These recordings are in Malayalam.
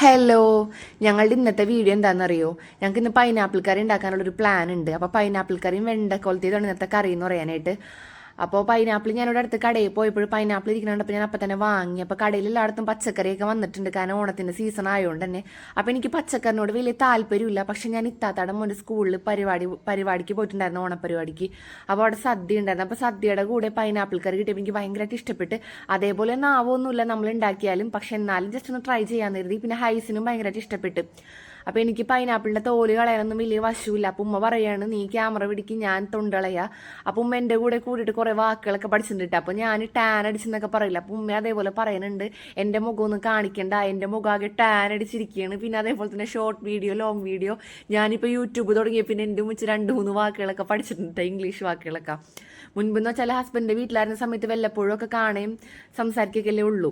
ഹലോ ഞങ്ങളുടെ ഇന്നത്തെ വീഡിയോ എന്താണെന്നറിയോ? ഞങ്ങൾക്ക് ഇന്ന് പൈനാപ്പിൾ കറി ഉണ്ടാക്കാനുള്ളൊരു പ്ലാൻ ഉണ്ട്. അപ്പോൾ പൈനാപ്പിൾ കറിയും വെണ്ടക്കൊലത്തിയതാണ് ഇന്നത്തെ കറി എന്ന് പറയാനായിട്ട്. അപ്പോൾ പൈനാപ്പിൾ ഞാനിവിടെ അടുത്ത് കടയിൽ പോയപ്പോൾ പൈനാപ്പിൾ ഇരിക്കുന്നുണ്ടപ്പോൾ ഞാൻ അപ്പം തന്നെ വാങ്ങി. അപ്പോൾ കടയിൽ എല്ലായിടത്തും പച്ചക്കറിയൊക്കെ വന്നിട്ടുണ്ട്. കാരണം ഓണത്തിന്റെ സീസൺ ആയതുകൊണ്ട് തന്നെ. അപ്പോൾ എനിക്ക് പച്ചക്കറിനോട് വലിയ താല്പര്യമില്ല. പക്ഷെ ഞാൻ ഇത്താത്തടം മുന്നേ സ്കൂളിൽ പരിപാടി പരിപാടിക്ക് പോയിട്ടുണ്ടായിരുന്നു ഓണപരിപാടിക്ക് അപ്പോൾ അവിടെ സദ്യ ഉണ്ടായിരുന്നു. അപ്പോൾ സദ്യയുടെ കൂടെ പൈനാപ്പിൾ കറി കിട്ടിയപ്പോൾ എനിക്ക് ഭയങ്കരമായിട്ട് ഇഷ്ടപ്പെട്ട്. അതേപോലെ നാവൊന്നുമില്ല നമ്മൾ ഉണ്ടാക്കിയാലും. പക്ഷെ എന്നാലും ജസ്റ്റ് ഒന്ന് ട്രൈ ചെയ്യാൻ കരുതി. പിന്നെ ഹൈസിനും ഭയങ്കരമായിട്ട് ഇഷ്ടപ്പെട്ട്. അപ്പോൾ എനിക്ക് പൈനാപ്പിളിന്റെ തോൽ കളയാനൊന്നും വലിയ വശമില്ല അപ്പം ഉമ്മ പറയാണ് നീ ക്യാമറ പിടിക്ക് ഞാൻ തൊണ്ടളയാ. അപ്പം ഉമ്മ എന്റെ കൂടെ കൂടിയിട്ട് കുറേ വാക്കുകളൊക്കെ പഠിച്ചിട്ടുണ്ട് അപ്പോൾ ഞാൻ ടാൻ അടിച്ചെന്നൊക്കെ പറയില്ല. അപ്പം ഉമ്മ അതേപോലെ പറയുന്നുണ്ട് എന്റെ മുഖം ഒന്ന് കാണിക്കണ്ട. എന്റെ മുഖം ആകെ ടാൻ അടിച്ചിരിക്കുകയാണ് പിന്നെ അതേപോലെ തന്നെ ഷോർട്ട് വീഡിയോ ലോങ് വീഡിയോ ഞാനിപ്പോൾ യൂട്യൂബ് തുടങ്ങിയ പിന്നെ എന്റെ മുച്ച് രണ്ട് മൂന്ന് വാക്കുകളൊക്കെ പഠിച്ചിട്ടുണ്ട് ഇംഗ്ലീഷ് വാക്കുകളൊക്കെ. മുൻപെന്ന് വെച്ചാൽ ഹസ്ബൻഡിന്റെ വീട്ടിലായിരുന്ന സമയത്ത് വല്ലപ്പോഴും ഒക്കെ കാണുകയും സംസാരിക്കുകയല്ലേ ഉള്ളൂ.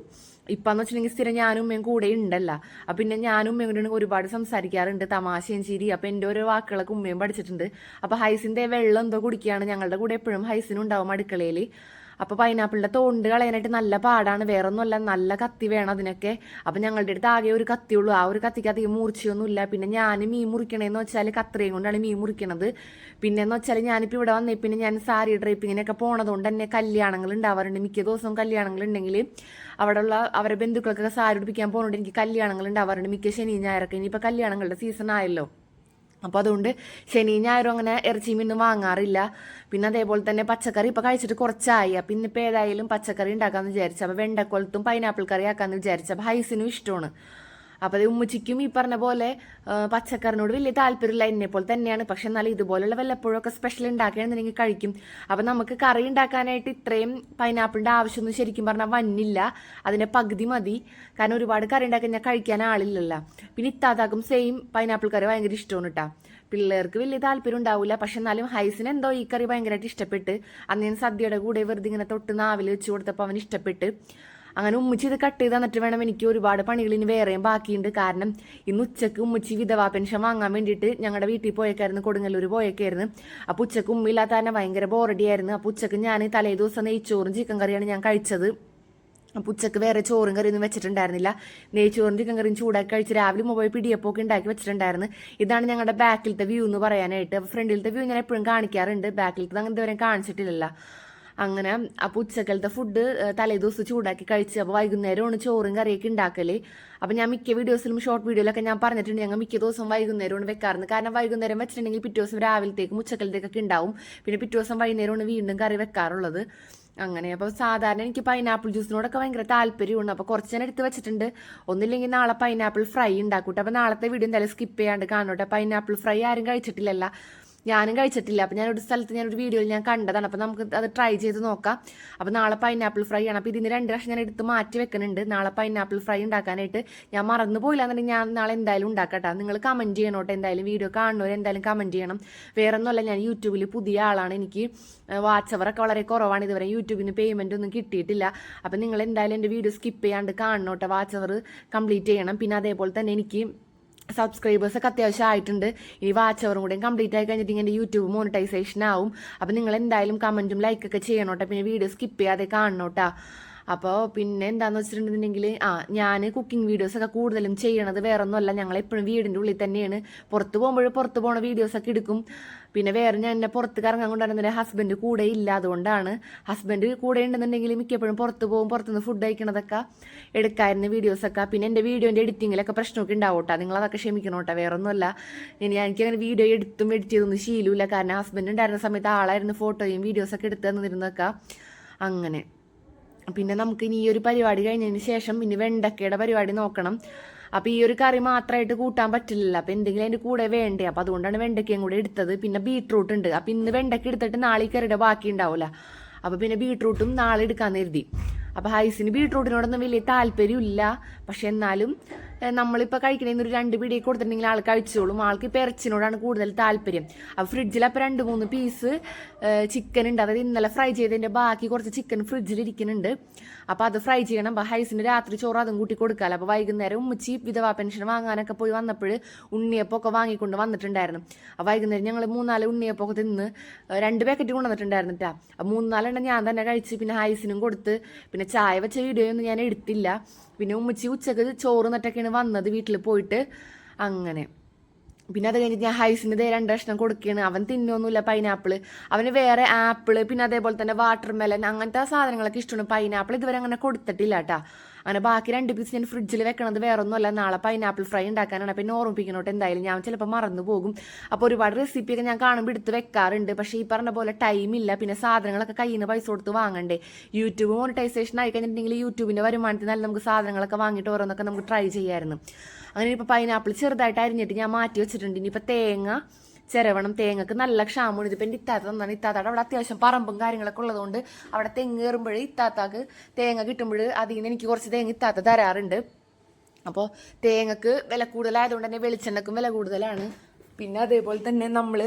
ഇപ്പം വെച്ചിട്ടുണ്ടെങ്കിൽ സ്ഥിരം ഞാനും ഉമ്മയും കൂടെ ഉണ്ടല്ല. അപ്പം പിന്നെ ഞാനും ഉമ്മയും കൂടെ ഒരുപാട് സംസാരിക്കാറുണ്ട് തമാശയും ചിരി. അപ്പം എന്റെ ഓരോ വാക്കുകളൊക്കെ ഉമ്മയും പഠിച്ചിട്ടുണ്ട്. അപ്പൊ ഹൈസിന്റെ വെള്ളം എന്തോ കുടിക്കുകയാണ്. ഞങ്ങളുടെ കൂടെ എപ്പോഴും ഹൈസിനുണ്ടാവും അടുക്കളയിൽ. അപ്പോൾ പൈനാപ്പിളിന്റെ തോണ്ട് കളയാനായിട്ട് നല്ല പാടാണ്. വേറെ ഒന്നുമല്ല നല്ല കത്തി വേണം അതിനൊക്കെ. അപ്പോൾ ഞങ്ങളുടെ അടുത്ത് ആകെ ഒരു കത്തിയുള്ളൂ ആ ഒരു കത്തിക്ക് അധികം മൂർച്ചയൊന്നുമില്ല പിന്നെ ഞാൻ മീൻ മുറിക്കണേന്ന് വെച്ചാൽ കത്രയും കൊണ്ടാണ് മീൻ മുറിക്കണത്. പിന്നെ എന്ന് വെച്ചാൽ ഞാനിപ്പോൾ ഇവിടെ വന്നേ. പിന്നെ ഞാൻ സാരി ഡ്രൈപ്പിങ്ങിനൊക്കെ പോണതുകൊണ്ട് തന്നെ കല്യാണങ്ങൾ ഉണ്ടാവാറുണ്ട്. മിക്ക ദിവസവും കല്യാണങ്ങൾ ഉണ്ടെങ്കിൽ അവിടെയുള്ള അവരെ ബന്ധുക്കൾക്കൊക്കെ സാരി ഉടുപ്പിക്കാൻ പോകുന്നുണ്ട് എനിക്ക് കല്യാണങ്ങൾ ഉണ്ടാവാറുണ്ട്. മിക്ക ശനി ഞായറൊക്കെ. ഇനിയിപ്പോൾ കല്യാണങ്ങളുടെ സീസൺ ആയല്ലോ. അപ്പോൾ അതുകൊണ്ട് ശനി ഞായറും അങ്ങനെ ഇറച്ചി മീനും വാങ്ങാറില്ല. പിന്നെ അതേപോലെ തന്നെ പച്ചക്കറി ഇപ്പോൾ കഴിച്ചിട്ട് കുറച്ചായി. അപ്പം ഇന്നിപ്പോൾ ഏതായാലും പച്ചക്കറി ഉണ്ടാക്കാമെന്ന് വിചാരിച്ചു. അപ്പോൾ വെണ്ടക്കൊലത്തും പൈനാപ്പിൾ കറി ആക്കാമെന്ന് വിചാരിച്ചു. അപ്പോൾ ഹൈസിനും ഇഷ്ടമാണ്. അപ്പോൾ അത് ഉമ്മച്ചിക്കും ഈ പറഞ്ഞ പോലെ പച്ചക്കറിനോട് വലിയ താല്പര്യമില്ല എന്നെ പോലെ തന്നെയാണ്. പക്ഷെ എന്നാലും ഇതുപോലുള്ള വല്ലപ്പോഴൊക്കെ സ്പെഷ്യൽ ഉണ്ടാക്കുകയാണെന്നുണ്ടെങ്കിൽ കഴിക്കും. അപ്പോൾ നമുക്ക് കറി ഉണ്ടാക്കാനായിട്ട് ഇത്രയും പൈനാപ്പിളിന്റെ ആവശ്യമൊന്നും ശരിക്കും പറഞ്ഞാൽ വന്നില്ല. അതിന്റെ പകുതി മതി. കാരണം ഒരുപാട് കറി ഉണ്ടാക്കാൻ ഞാൻ കഴിക്കാൻ ആളില്ലല്ലോ. പിന്നെ ഇത്താതാക്കും സെയിം പൈനാപ്പിൾ കറി ഭയങ്കര ഇഷ്ടമാണ് കേട്ടോ പിള്ളേർക്ക് വലിയ താല്പര്യം ഉണ്ടാവില്ല പക്ഷെ എന്നാലും ഹൈസിന് എന്തോ ഈ കറി ഭയങ്കരമായിട്ട് ഇഷ്ടപ്പെട്ട് അന്ന് സദ്യയുടെ കൂടെ വെറുതെ ഇങ്ങനെ തൊട്ട് നാവിൽ വെച്ച് കൊടുത്തപ്പോൾ അവൻ ഇഷ്ടപ്പെട്ട്. അങ്ങനെ ഉമ്മച്ചി ഇത് കട്ട് ചെയ്ത് തന്നിട്ട് വേണം എനിക്ക് ഒരുപാട് പണികൾ ഇനി വേറെയും ബാക്കിയുണ്ട്. കാരണം ഇന്ന് ഉച്ചയ്ക്ക് ഉമ്മച്ചി വിധവാ പെൻഷൻ വാങ്ങാൻ വേണ്ടിയിട്ട് ഞങ്ങളുടെ വീട്ടിൽ പോയേക്കായിരുന്നു കൊടുങ്ങല്ലൂർ പോയേക്കായിരുന്നു. അപ്പോൾ ഉച്ചയ്ക്ക് ഉമ്മയില്ലാത്ത തന്നെ ഭയങ്കര ബോറടിയായിരുന്നു അപ്പോൾ ഉച്ചയ്ക്ക് ഞാൻ തലേ ദിവസം നെയ്ച്ചോറും ചിക്കൻ കറിയാണ് ഞാൻ കഴിച്ചത്. അപ്പോൾ ഉച്ചയ്ക്ക് വേറെ ചോറും കറിയൊന്നും വെച്ചിട്ടുണ്ടായിരുന്നില്ല. നെയ്ച്ചോറും ചിക്കൻ കറിയും ചൂടാക്കി കഴിച്ച് രാവിലെ മൊബൈൽ പിടിയപ്പൊക്കെ ഉണ്ടാക്കി വെച്ചിട്ടുണ്ടായിരുന്നു. ഇതാണ് ഞങ്ങളുടെ ബാക്കിലത്തെ വ്യൂ എന്ന് പറയാനായിട്ട്. ഫ്രണ്ടിലത്തെ വ്യൂ ഞാൻ എപ്പോഴും കാണിക്കാറുണ്ട്. ബാക്കിലത്തെ അങ്ങനെ ഇതുവരെ കാണിച്ചിട്ടില്ലല്ലോ. അങ്ങനെ അപ്പോൾ ഉച്ചക്കലത്തെ ഫുഡ് തലേ ദിവസം ചൂടാക്കി കഴിച്ച് അപ്പോൾ വൈകുന്നേരമാണ് ചോറും കറിയൊക്കെ ഉണ്ടാക്കൽ അപ്പോൾ ഞാൻ മിക്ക വീഡിയോസിലും ഷോർട്ട് വീഡിയോയിലൊക്കെ ഞാൻ പറഞ്ഞിട്ടുണ്ട്. ഞങ്ങൾ മിക്ക ദിവസം വൈകുന്നേരമാണ് വെക്കാറുണ്ട്. കാരണം വൈകുന്നേരം വെച്ചിട്ടുണ്ടെങ്കിൽ പിറ്റേ ദിവസം രാവിലത്തേക്കും ഉച്ചക്കലത്തേക്കൊക്കെ ഉണ്ടാവും പിന്നെ പിറ്റേ ദിവസം വൈകുന്നേരമാണ് വീണ്ടും കറി വെക്കാറുള്ളത്. അങ്ങനെ അപ്പോൾ സാധാരണ എനിക്ക് പൈനാപ്പിൾ ജ്യൂസിനോടൊക്കെ ഭയങ്കര താല്പര്യമുണ്ട് അപ്പോൾ കുറച്ച് ഞാൻ എടുത്ത് വെച്ചിട്ടുണ്ട്. ഒന്നില്ലെങ്കിൽ നാളെ പൈനാപ്പിൾ ഫ്രൈ ഉണ്ടാക്കൂട്ടെ അപ്പോൾ നാളത്തെ വീഡിയോ എന്തായാലും സ്കിപ്പ് ചെയ്യാണ്ട് കാണോട്ടെ. പൈനാപ്പിൾ ഫ്രൈ ആരും കഴിച്ചിട്ടില്ലല്ല. ഞാനും കഴിച്ചിട്ടില്ല. അപ്പോൾ ഞാനൊരു സ്ഥലത്ത് ഞാനൊരു വീഡിയോയിൽ ഞാൻ കണ്ടതാണ്. അപ്പോൾ നമുക്ക് അത് ട്രൈ ചെയ്ത് നോക്കാം. അപ്പോൾ നാളെ പൈനാപ്പിൾ ഫ്രൈ ആണ്. അപ്പോൾ ഇതിന് രണ്ട് പ്രാവശ്യം ഞാൻ എടുത്ത് മാറ്റി വെക്കുന്നുണ്ട്. നാളെ പൈനാപ്പിൾ ഫ്രൈ ഉണ്ടാക്കാനായിട്ട് ഞാൻ മറന്നു പോയില്ല എന്നുണ്ടെങ്കിൽ ഞാൻ നാളെ എന്തായാലും ഉണ്ടാക്കട്ടെ. നിങ്ങൾ കമന്റ് ചെയ്യണോട്ടെ എന്തായാലും വീഡിയോ കാണുന്നവർ എന്തായാലും കമന്റ് ചെയ്യണം. വേറെ ഒന്നുമല്ല ഞാൻ യൂട്യൂബിൽ പുതിയ ആളാണ്. എനിക്ക് വാട്സപ്പറൊക്കെ വളരെ കുറവാണ്. ഇതുവരെ യൂട്യൂബിന് പേയ്മെന്റ് ഒന്നും കിട്ടിയിട്ടില്ല. അപ്പോൾ നിങ്ങൾ എന്തായാലും എന്റെ വീഡിയോ സ്കിപ്പ് ചെയ്യാണ്ട് വാച്ച് അവർ കംപ്ലീറ്റ് ചെയ്യണം. പിന്നെ അതേപോലെ തന്നെ എനിക്ക് സബ്സ്ക്രൈബേഴ്സ് ഒക്കെ അത്യാവശ്യം ആയിട്ടുണ്ട് ഇനി വാച്ച് അവറും കൂടെയും കംപ്ലീറ്റ് ആയി കഴിഞ്ഞിട്ട് ഇങ്ങനെ യൂട്യൂബ് മോണിറ്റൈസേഷൻ ആവും. അപ്പം നിങ്ങൾ എന്തായാലും കമന്റും ലൈക്കൊക്കെ ചെയ്യണോട്ടെ പിന്നെ വീഡിയോ സ്കിപ്പ് ചെയ്യാതെ കാണണോട്ടാ അപ്പോൾ പിന്നെ എന്താണെന്ന് വെച്ചിട്ടുണ്ടെന്നുണ്ടെങ്കിൽ ആ ഞാൻ കുക്കിംഗ് വീഡിയോസൊക്കെ കൂടുതലും ചെയ്യണത് വേറെ ഒന്നുമല്ല ഞങ്ങൾ എപ്പോഴും വീടിന്റെ ഉള്ളിൽ തന്നെയാണ്. പുറത്ത് പോകുമ്പോൾ പുറത്ത് പോണ വീഡിയോസൊക്കെ എടുക്കും. പിന്നെ വേറെ ഞാൻ എന്നെ പുറത്ത് കറങ്ങാൻ കൊണ്ടുവരുന്നത് ഹസ്ബൻഡ് കൂടെ ഇല്ല അതുകൊണ്ടാണ്. ഹസ്ബൻഡ് കൂടെ ഉണ്ടെന്നുണ്ടെങ്കിൽ മിക്കപ്പോഴും പുറത്ത് പോകും പുറത്തുനിന്ന് ഫുഡ് കഴിക്കണതൊക്കെ എടുക്കായിരുന്നു വീഡിയോസൊക്കെ പിന്നെ എന്റെ വീഡിയോന്റെ എഡിറ്റിങ്ങിലൊക്കെ പ്രശ്നമൊക്കെ ഉണ്ടാവട്ടെ. നിങ്ങളതൊക്കെ ക്ഷമിക്കണം കേട്ടോ വേറെ ഒന്നുമല്ല ഇനി എനിക്ക് അങ്ങനെ വീഡിയോ എടുത്തും എഡിറ്റ് ചെയ്തൊന്നും ശീലമില്ല കാരണം ഹസ്ബൻഡ് ഉണ്ടായിരുന്ന സമയത്ത് ആളായിരുന്നു ഫോട്ടോയും വീഡിയോസൊക്കെ എടുത്ത് തന്നിരുന്നതൊക്കെ. അങ്ങനെ. പിന്നെ നമുക്ക് ഇനി ഈ ഒരു പരിപാടി കഴിഞ്ഞതിന് ശേഷം ഇനി വെണ്ടക്കയുടെ പരിപാടി നോക്കണം. അപ്പോൾ ഈ ഒരു കറി മാത്രമായിട്ട് കൂട്ടാൻ പറ്റില്ലല്ലോ. അപ്പോൾ എന്തെങ്കിലും അതിന്റെ കൂടെ വേണ്ടേ? അപ്പോൾ അതുകൊണ്ടാണ് വെണ്ടയ്ക്കയും കൂടെ എടുത്തത്. പിന്നെ ബീട്രൂട്ട് ഉണ്ട്. അപ്പോൾ ഇന്ന് വെണ്ടയ്ക്ക എടുത്തിട്ട് നാളെ ഈ കറിയുടെ ബാക്കി ഉണ്ടാവില്ല അപ്പോൾ പിന്നെ ബീട്രൂട്ടും നാളെ എടുക്കാമെന്ന് കരുതി. അപ്പോൾ ഹൈസിന് ബീട്രൂട്ടിനോടൊന്നും വലിയ താല്പര്യമില്ല. പക്ഷെ എന്നാലും നമ്മളിപ്പോൾ കഴിക്കണമെന്ന് ഒരു രണ്ട് പിടി കൊടുത്തിട്ടുണ്ടെങ്കിൽ ആൾ കഴിച്ചോളും. ആൾക്ക് ഇപ്പോൾ ഇറച്ചിനോടാണ് കൂടുതൽ താല്പര്യം. അപ്പോൾ ഫ്രിഡ്ജിൽ അപ്പോൾ രണ്ട് മൂന്ന് പീസ് ചിക്കൻ ഉണ്ട്. അതായത് ഇന്നലെ ഫ്രൈ ചെയ്തതിന്റെ ബാക്കി കുറച്ച് ചിക്കൻ ഫ്രിഡ്ജിൽ ഇരിക്കുന്നുണ്ട്. അപ്പോൾ അത് ഫ്രൈ ചെയ്യണം. അപ്പോൾ ഹൈസിന് രാത്രി ചോറ് അതും കൂട്ടി കൊടുക്കാമല്ലോ അപ്പോൾ വൈകുന്നേരം ഉമ്മച്ചി വിധവാ പെൻഷൻ വാങ്ങാനൊക്കെ പോയി വന്നപ്പോൾ ഉണ്ണിയപ്പൊക്കെ വാങ്ങിക്കൊണ്ട് വന്നിട്ടുണ്ടായിരുന്നു. അപ്പോൾ വൈകുന്നേരം ഞങ്ങൾ മൂന്നാൽ ഉണ്ണിയപ്പൊക്കെ തിന്ന് രണ്ട് പാക്കറ്റ് കൊണ്ടുവന്നിട്ടുണ്ടായിരുന്നു കേട്ടോ അപ്പോൾ മൂന്നാലെണ്ണം ഞാൻ തന്നെ കഴിച്ച് പിന്നെ ഹൈസിനും കൊടുത്ത് പിന്നെ ചായ വെച്ച വീഡിയോ ഒന്നും ഞാൻ എടുത്തില്ല. പിന്നെ ഉമ്മച്ചി ഉച്ചയ്ക്ക് ചോറ് നട്ടൊക്കെയാണ് വന്നത് വീട്ടിൽ പോയിട്ട്. അങ്ങനെ. പിന്നെ അത് കഴിഞ്ഞിട്ട് ഞാൻ ഹൈസിന് ദേ രണ്ട് കഷ്ണം കൊടുക്കുകയാണ്. അവൻ തിന്നൊന്നുമില്ല പൈനാപ്പിൾ അവന് വേറെ ആപ്പിൾ പിന്നെ അതേപോലെ തന്നെ വാട്ടർ മെലൻ അങ്ങനത്തെ സാധനങ്ങളൊക്കെ ഇഷ്ടമാണ്. പൈനാപ്പിൾ ഇതുവരെ അങ്ങനെ കൊടുത്തിട്ടില്ല കേട്ടാ. അങ്ങനെ ബാക്കി രണ്ട് പീസ് ഞാൻ ഫ്രിഡ്ജിൽ വെക്കണത് വേറെ ഒന്നുമല്ല നാളെ പൈനാപ്പിൾ ഫ്രൈ ഉണ്ടാക്കാനാണ്. പിന്നെ ഓർമ്മിപ്പിക്കണോട്ട് എന്തായാലും. ഞാൻ ചിലപ്പോൾ മറന്നു പോകും. അപ്പോൾ ഒരുപാട് റെസിപ്പിയൊക്കെ ഞാൻ കാണുമ്പോൾ എടുത്ത് വെക്കാറുണ്ട്. പക്ഷേ ഈ പറഞ്ഞ പോലെ ടൈമില്ല പിന്നെ സാധനങ്ങളൊക്കെ കയ്യിൽ നിന്ന് പൈസ കൊടുത്ത് വാങ്ങണ്ടേ. യൂട്യൂബ് മോണിറ്റൈസേഷൻ ആയി കഴിഞ്ഞിട്ടുണ്ടെങ്കിൽ യൂട്യൂബിന്റെ വരുമാനത്തിൽ നല്ല നമുക്ക് സാധനങ്ങളൊക്കെ വാങ്ങിയിട്ട് ഓരോന്നൊക്കെ നമുക്ക് ട്രൈ ചെയ്യാമായിരുന്നു അങ്ങനെ ഇപ്പോൾ പൈനാപ്പിൾ ചെറുതായിട്ട് അരിഞ്ഞിട്ട് ഞാൻ മാറ്റി വെച്ചിട്ടുണ്ട്. ഇനിയിപ്പോൾ തേങ്ങ ചിരവണം തേങ്ങക്ക് നല്ല ക്ഷാമമാണ്. ഇതിപ്പോൾ എന്റെ ഇത്താത്ത തന്നാണ്. ഇത്താത്തയുടെ അവിടെ അത്യാവശ്യം പറമ്പും കാര്യങ്ങളൊക്കെ ഉള്ളതുകൊണ്ട് അവിടെ തെങ്ങ് കയറുമ്പോഴേ ഇത്താത്താക്ക് തേങ്ങ കിട്ടുമ്പോൾ അതിൽ നിന്ന് എനിക്ക് കുറച്ച് തേങ്ങ ഇത്താത്ത തരാറുണ്ട്. അപ്പോൾ തേങ്ങക്ക് വില കൂടുതലായതുകൊണ്ട് തന്നെ വെളിച്ചെണ്ണക്കും വില കൂടുതലാണ്. പിന്നെ അതേപോലെ തന്നെ നമ്മൾ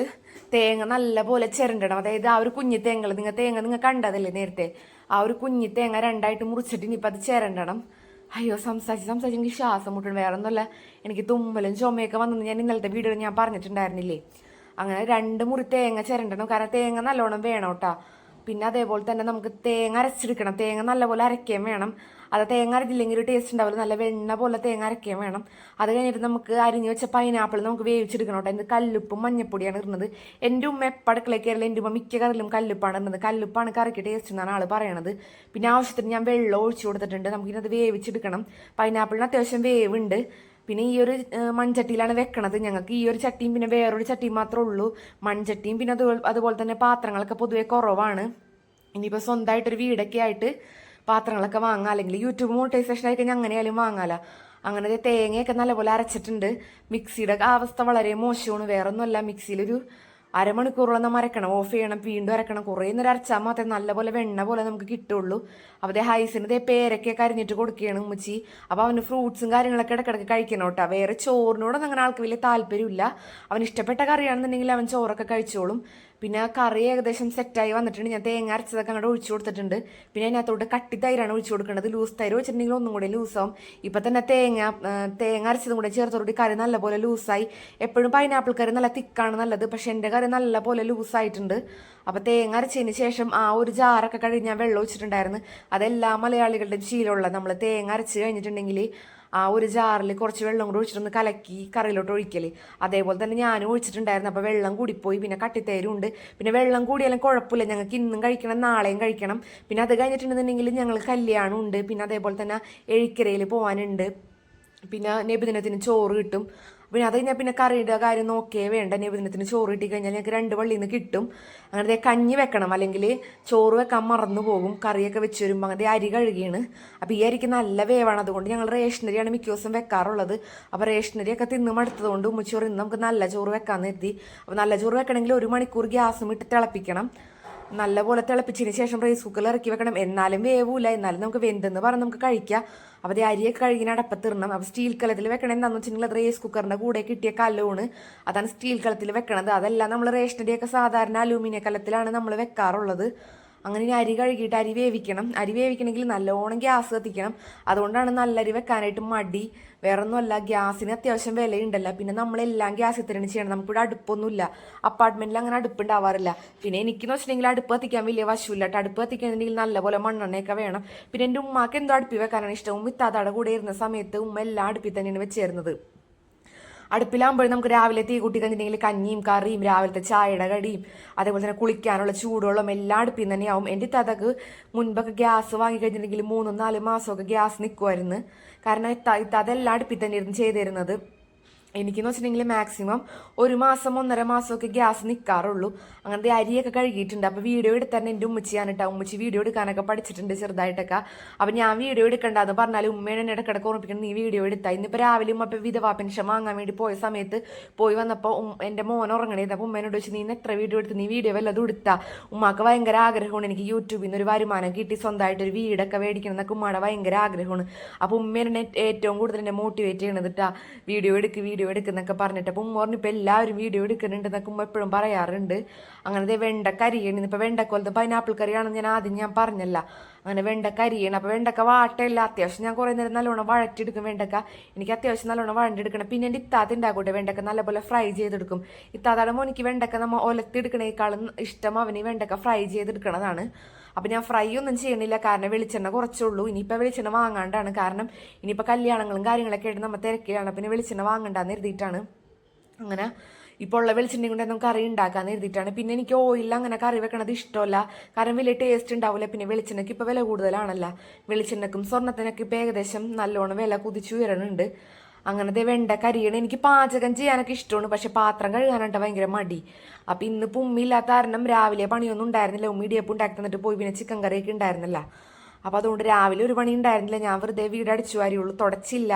തേങ്ങ നല്ല പോലെ ചിരണ്ടണം. അതായത് ആ ഒരു കുഞ്ഞി തേങ്ങ നിങ്ങൾ തേങ്ങ നിങ്ങൾ കണ്ടതല്ലേ നേരത്തെ? ആ ഒരു കുഞ്ഞി തേങ്ങ രണ്ടായിട്ട് മുറിച്ചിട്ട് ഇനിയിപ്പോൾ അത് ചിരണ്ടണം. അയ്യോ സംസാരിച്ച് സംസാരിച്ച് എനിക്ക് ശ്വാസം മുട്ടണം. വേറെ ഒന്നുമല്ല എനിക്ക് തുമ്മലും ചുമയൊക്കെ വന്നെന്ന് ഞാൻ ഇന്നലത്തെ വീഡിയോയിൽ ഞാൻ പറഞ്ഞിട്ടുണ്ടായിരുന്നില്ലേ? അങ്ങനെ രണ്ട് മുറി തേങ്ങ ചിരണ്ടണം. കാരണം തേങ്ങ നല്ലോണം വേണം കേട്ടോ പിന്നെ അതേപോലെ തന്നെ നമുക്ക് തേങ്ങ അരച്ചെടുക്കണം. തേങ്ങ നല്ലപോലെ അരയ്ക്കുകയും വേണം. അത് തേങ്ങ അരച്ചില്ലെങ്കിൽ ഒരു ടേസ്റ്റ് ഉണ്ടാവില്ല. നല്ല വെണ്ണ പോലെ തേങ്ങ അരയ്ക്കുകയും വേണം. അത് കഴിഞ്ഞിട്ട് നമുക്ക് അരിഞ്ഞു വെച്ച പൈനാപ്പിൾ നമുക്ക് വേവിച്ചെടുക്കണം കേട്ടോ എന്ത് കല്ലുപ്പും മഞ്ഞപ്പൊടിയാണ് ഇടുന്നത്. എന്റെ ഉമ്മ എപ്പോൾ അടുക്കളയിൽ കയറില്ല എന്റെ ഉമ്മ മിക്ക കറിലും കല്ലുപ്പാണ് ഇടുന്നത്. കല്ലുപ്പാണ് കറിക്ക് ടേസ്റ്റ് എന്നാണ് ആൾ പറയണത്. പിന്നെ ആവശ്യത്തിന് ഞാൻ വെള്ളം ഒഴിച്ചു കൊടുത്തിട്ടുണ്ട്. നമുക്കിനത് വേവിച്ചെടുക്കണം. പൈനാപ്പിളിന് അത്യാവശ്യം വേവുണ്ട്. പിന്നെ ഈ ഒരു മൺചട്ടിയിലാണ് വെക്കണത്. ഞങ്ങൾക്ക് ഈ ഒരു ചട്ടിയും പിന്നെ വേറൊരു ചട്ടിയും മാത്രമേ ഉള്ളൂ. മൺചട്ടിയും പിന്നെ അതുപോലെ അതുപോലെ തന്നെ പാത്രങ്ങളൊക്കെ പൊതുവേ കുറവാണ്. ഇനിയിപ്പോൾ സ്വന്തമായിട്ടൊരു വീടൊക്കെ ആയിട്ട് പാത്രങ്ങളൊക്കെ വാങ്ങാം. അല്ലെങ്കിൽ യൂട്യൂബ് മോണിറ്റൈസേഷൻ ആയി കഴിഞ്ഞാൽ അങ്ങനെയാലും വാങ്ങാല. അങ്ങനെ തേങ്ങയൊക്കെ നല്ലപോലെ അരച്ചിട്ടുണ്ട്. മിക്സിയുടെ അവസ്ഥ വളരെ മോശമാണ്. വേറൊന്നുമല്ല. മിക്സിയിലൊരു അരമണിക്കൂറോളം നമ്മൾ അരക്കണം ഓഫ് ചെയ്യണം വീണ്ടും അരക്കണം. കുറേ നേരം അരച്ചാൽ മാത്രമേ നല്ലപോലെ വെണ്ണ പോലെ നമുക്ക് കിട്ടുള്ളൂ. അപ്പോൾ അതേ ഹൈസിന് ഇതേ പേരൊക്കെ അരിഞ്ഞിട്ട് കൊടുക്കുകയാണ് ഉമ്മച്ചി. അപ്പോൾ അവന് ഫ്രൂട്ട്സും കാര്യങ്ങളൊക്കെ ഇടയ്ക്കിടയ്ക്ക് കഴിക്കണം കേട്ടോ. വേറെ ചോറിനോടൊന്നും അങ്ങനെ ആൾക്ക് വലിയ താല്പര്യമില്ല. അവൻ ഇഷ്ടപ്പെട്ട കറിയാണെന്നുണ്ടെങ്കിൽ അവൻ ചോറൊക്കെ കഴിച്ചോളും. പിന്നെ ആ കറി ഏകദേശം സെറ്റായി വന്നിട്ടുണ്ട്. ഞാൻ തേങ്ങ അരച്ചതൊക്കെ അങ്ങോട്ട് ഒഴിച്ചു കൊടുത്തിട്ടുണ്ട്. പിന്നെ അതിനകത്തോട്ട് കട്ടി തൈരാണ് ഒഴിച്ചു കൊടുക്കേണ്ടത് ലൂസ് തൈര് വെച്ചിട്ടുണ്ടെങ്കിൽ ഒന്നും കൂടെ ലൂസാവും ഇപ്പം തന്നെ തേങ്ങ തേങ്ങ അരച്ചതും കൂടെ ചേർത്തോടുകൂടി കറി നല്ലപോലെ ലൂസായി എപ്പോഴും പൈനാപ്പിൾ കറി നല്ല തിക്കാണ് നല്ലത്. പക്ഷേ എന്റെ കറി നല്ലപോലെ ലൂസായിട്ടുണ്ട് അപ്പോൾ തേങ്ങ അരച്ചതിന് ശേഷം ആ ഒരു ജാറൊക്കെ കഴിഞ്ഞ് ഞാൻ വെള്ളം വെച്ചിട്ടുണ്ടായിരുന്നു അതെല്ലാ മലയാളികളുടെയും ശീലമുള്ള നമ്മൾ തേങ്ങ അരച്ച് കഴിഞ്ഞിട്ടുണ്ടെങ്കിൽ ആ ഒരു ജാറിൽ കുറച്ച് വെള്ളം കൂടി ഒഴിച്ചിട്ടൊന്ന് കലക്കി കറിയിലോട്ട് ഒഴിക്കൽ അതേപോലെ തന്നെ ഞാനും ഒഴിച്ചിട്ടുണ്ടായിരുന്നു. അപ്പോൾ വെള്ളം കൂടിപ്പോയി. പിന്നെ കട്ടിത്തേരും ഉണ്ട് പിന്നെ വെള്ളം കൂടിയാലും കുഴപ്പമില്ല. ഞങ്ങൾക്ക് ഇന്നും കഴിക്കണം. നാളെയും കഴിക്കണം. പിന്നെ അത് കഴിഞ്ഞിട്ടുണ്ടെന്നുണ്ടെങ്കിൽ ഞങ്ങൾ കല്യാണം ഉണ്ട് പിന്നെ അതേപോലെ തന്നെ എഴിക്കരയിൽ പോകാനുണ്ട് പിന്നെ നബിദിനത്തിന് ചോറ് കിട്ടും. പിന്നെ അത് കഴിഞ്ഞാൽ പിന്നെ കറിയുടെ കാര്യം നോക്കേ വേണ്ട. നബിദിനത്തിന് ചോറ് കിട്ടി കഴിഞ്ഞാൽ ഞങ്ങൾക്ക് രണ്ട് വള്ളിയിൽ നിന്ന് കിട്ടും അങ്ങനത്തെ കഞ്ഞി വെക്കണം. അല്ലെങ്കിൽ ചോറ് വെക്കാൻ മറന്നു പോകും. കറിയൊക്കെ വെച്ച് വരുമ്പോൾ അങ്ങനത്തെ അരി കഴുകിയാണ്. അപ്പോൾ ഈ അരിക്ക് നല്ല വേവാണ്. അതുകൊണ്ട് ഞങ്ങൾ റേഷനരിയാണ് മിക്ക ദിവസം വെക്കാറുള്ളത്. അപ്പോൾ റേഷനരിയൊക്കെ തിന്ന് മടുത്തതുകൊണ്ട് ഉമ്മച്ചോറ് ഇന്ന് നമുക്ക് നല്ല ചോറ് വെക്കാമെന്ന് കരുതി. അപ്പോൾ നല്ല ചോറ് വെക്കണമെങ്കിൽ ഒരു മണിക്കൂർ ഗ്യാസും ഇട്ട് തിളപ്പിക്കണം. നല്ലപോലെ തിളപ്പിച്ചതിന് ശേഷം റൈസ് കുക്കറിൽ ഇറക്കി വെക്കണം. എന്നാലും വേവൂല. എന്നാലും നമുക്ക് വെന്തെന്ന് പറഞ്ഞ് നമുക്ക് കഴിക്കാം. അപ്പോൾ അത് അരിയൊക്കെ കഴുകിന് അടപ്പത്തിടണം അപ്പോൾ സ്റ്റീൽ കലത്തിൽ വെക്കണം. എന്താണെന്ന് വെച്ചിട്ടുണ്ടെങ്കിൽ റൈസ് കുക്കറിന്റെ കൂടെ കിട്ടിയ കല്ലുമാണ് അതാണ് സ്റ്റീൽ കലത്തിൽ വെക്കണത്. അതല്ല നമ്മൾ റേഷനരിയൊക്കെ സാധാരണ അലൂമിനിയ കലത്തിലാണ് നമ്മൾ വെക്കാറുള്ളത്. അങ്ങനെ ഇനി അരി കഴുകിയിട്ട് അരി വേവിക്കണം. അരി വേവിക്കണമെങ്കിൽ നല്ലോണം ഗ്യാസ് കത്തിക്കണം. അതുകൊണ്ടാണ് നല്ല അരി വെക്കാനായിട്ട് മടി. വേറെ ഒന്നുമല്ല ഗ്യാസിന് അത്യാവശ്യം വിലയുണ്ടല്ലോ. പിന്നെ നമ്മളെല്ലാം ഗ്യാസിൽ തന്നെ ചെയ്യണം നമുക്കിവിടെ അടുപ്പൊന്നുമില്ല. അപ്പാർട്ട്മെന്റിൽ അങ്ങനെ അടുപ്പുണ്ടാവാറില്ല. പിന്നെ എനിക്കെന്ന് വെച്ചിട്ടുണ്ടെങ്കിൽ അടുപ്പ് കത്തിക്കാൻ വലിയ വശമില്ല കേട്ടോ അടുപ്പ് കത്തിക്കണമെങ്കിൽ നല്ലപോലെ മണ്ണെണ്ണയൊക്കെ വേണം. പിന്നെ എന്റെ ഉമ്മാക്ക് എന്തോ അടുപ്പി വെക്കാനാണ് ഇഷ്ടം. ഉമ്മ ഇത്താത്തയുടെ കൂടെ ഇരുന്ന സമയത്ത് ഉമ്മ എല്ലാം അടുപ്പിൽ തന്നെയാണ് വെച്ചേരുന്നത്. അടുപ്പിലാകുമ്പോഴും നമുക്ക് രാവിലെ തീ കൂട്ടി കഴിഞ്ഞിട്ടുണ്ടെങ്കിൽ കഞ്ഞിയും കറിയും രാവിലത്തെ ചായയുടെ കടിയും അതേപോലെ തന്നെ കുളിക്കാനുള്ള ചൂടുവെള്ളം എല്ലാം അടുപ്പിൽ നിന്ന് തന്നെയാവും. എന്റെ തതക്ക് മുൻപൊക്കെ ഗ്യാസ് വാങ്ങി കഴിഞ്ഞിട്ടുണ്ടെങ്കിൽ മൂന്നും നാല് മാസമൊക്കെ ഗ്യാസ് നിൽക്കുമായിരുന്നു കാരണം ഇത്ത ഇത്ത അടുപ്പിൽ തന്നെയായിരുന്നു ചെയ്തിരുന്നത്. എനിക്കെന്ന് വെച്ചിട്ടുണ്ടെങ്കിൽ മാക്സിമം ഒരു മാസം ഒന്നര മാസമൊക്കെ ഗ്യാസ് നിൽക്കാറുള്ളൂ അങ്ങനത്തെ അരിയൊക്കെ കഴുകിയിട്ടുണ്ട്. അപ്പോൾ വീഡിയോ എടുത്താൽ എന്റെ ഉമ്മച്ചിയാണ് കേട്ടോ ഉമ്മച്ചി വീഡിയോ എടുക്കാനൊക്കെ പഠിച്ചിട്ടുണ്ട് ചെറുതായിട്ടൊക്കെ. അപ്പോൾ ഞാൻ വീഡിയോ എടുക്കണ്ടെന്ന് പറഞ്ഞാൽ ഉമ്മേനെ എന്നെ ഇടക്കിടക്ക് ഓർമ്മിപ്പിക്കണം നീ വീഡിയോ എടുത്താൽ ഇന്നിപ്പോൾ രാവിലെ ഉമ്മ ഇപ്പോൾ വിധവാ പെൻഷൻ വാങ്ങാൻ വേണ്ടി പോയ സമയത്ത് പോയി വന്നപ്പോൾ എന്റെ മോൻ ഉറങ്ങണേന്ന്. അപ്പോൾ ഉമ്മേനോട് വെച്ച് നീ എത്ര വീഡിയോ എടുത്ത്? നീ വീഡിയോ വല്ലതും എടുത്താ? ഉമ്മാക്ക് ഭയങ്കര ആഗ്രഹമാണ്. എനിക്ക് യൂട്യൂബിൽ നിന്ന് ഒരു വരുമാനം കിട്ടി. സ്വന്തമായിട്ട് ഒരു വീടൊക്കെ മേടിക്കണം എന്നൊക്കെ ഉമ്മയുടെ ഭയങ്കര ആഗ്രഹമാണ്. അപ്പോൾ ഉമ്മേനെ ഏറ്റവും കൂടുതൽ എന്നെ മോട്ടിവേറ്റ് ചെയ്യണത് വീഡിയോ എടുക്ക് വീഡിയോ എടുക്കുന്നൊക്കെ പറഞ്ഞിട്ട്. അപ്പോൾ ഉമ്മ പറഞ്ഞു ഇപ്പോൾ എല്ലാവരും വീഡിയോ എടുക്കുന്നുണ്ട് എന്നൊക്കെ ഉമ്മ എപ്പോഴും പറയാറുണ്ട്. അങ്ങനെ വെണ്ടക്ക അരിയണം ഇപ്പോൾ വെണ്ടക്കോലത്തെ പൈനാപ്പിൾ കറിയാണെന്ന് ഞാൻ ആദ്യം ഞാൻ പറഞ്ഞല്ല. അങ്ങനെ വെണ്ടക്ക അരിയണം അപ്പോൾ വെണ്ടക്ക വാട്ടയില്ല. അത്യാവശ്യം ഞാൻ കുറേ നേരം നല്ലോണം വഴറ്റിയെടുക്കും വെണ്ടക്ക. എനിക്ക് അത്യാവശ്യം നല്ലോണം വഴണ്ടെടുക്കണം പിന്നെ എന്റെ ഇത്താത്ത ഉണ്ടാക്കൂട്ടെ വെണ്ടക്ക നല്ലപോലെ ഫ്രൈ ചെയ്തെടുക്കും. ഇത്താതാണ് മോനിക്ക് വെണ്ടക്ക നമ്മൾ ഒലത്തിയെടുക്കണേക്കാളും ഇഷ്ടം അവന് വെണ്ടക്ക ഫ്രൈ ചെയ്തെടുക്കണതാണ്. അപ്പം ഞാൻ ഫ്രൈ ഒന്നും ചെയ്യണില്ല. കാരണം വെളിച്ചെണ്ണ കുറച്ചേ കുറച്ചുള്ളൂ. ഇനിയിപ്പോൾ വെളിച്ചെണ്ണ വാങ്ങാണ്ടാണ്. കാരണം ഇനിയിപ്പോൾ കല്യാണങ്ങളും കാര്യങ്ങളൊക്കെ ആയിട്ട് നമ്മൾ തിരക്കിലാണ്. പിന്നെ വെളിച്ചെണ്ണ വാങ്ങണ്ടെന്ന് എഴുതിയിട്ടാണ് അങ്ങനെ ഇപ്പോൾ ഉള്ള വെളിച്ചെണ്ണയും കൊണ്ട് നമുക്ക് കറി ഉണ്ടാക്കാന്ന് എഴുതിയിട്ടാണ് പിന്നെ എനിക്ക് ഓയിൽ അങ്ങനെ കറി വെക്കണത് ഇഷ്ടമല്ല. കാരണം വലിയ ടേസ്റ്റ് ഉണ്ടാവില്ല പിന്നെ വെളിച്ചെണ്ണയ്ക്ക് ഇപ്പോൾ വില കൂടുതലാണല്ലോ. വെളിച്ചെണ്ണക്കും സ്വർണത്തിനൊക്കെ ഇപ്പോൾ ഏകദേശം നല്ലോണം വില കുതിച്ചു ഉയരണുണ്ട്. അങ്ങനത്തെ വെണ്ട കരിയണ. എനിക്ക് പാചകം ചെയ്യാനൊക്കെ ഇഷ്ടമാണ്. പക്ഷെ പാത്രം കഴുകാനായിട്ട് ഭയങ്കര മടി. അപ്പം ഇന്ന് പുമ്മില്ലാത്ത കാരണം രാവിലെ പണിയൊന്നും ഉണ്ടായിരുന്നില്ല. ഉമ്മി ഇടിയപ്പം ഉണ്ടാക്കി തന്നിട്ട് പോയി. പിന്നെ ചിക്കൻ കറിയൊക്കെ ഉണ്ടായിരുന്നില്ല. അപ്പോൾ അതുകൊണ്ട് രാവിലെ ഒരു പണി ഉണ്ടായിരുന്നില്ല. ഞാൻ വെറുതെ വീട് അടിച്ചു വാരിയുള്ളൂ. തുടച്ചില്ല.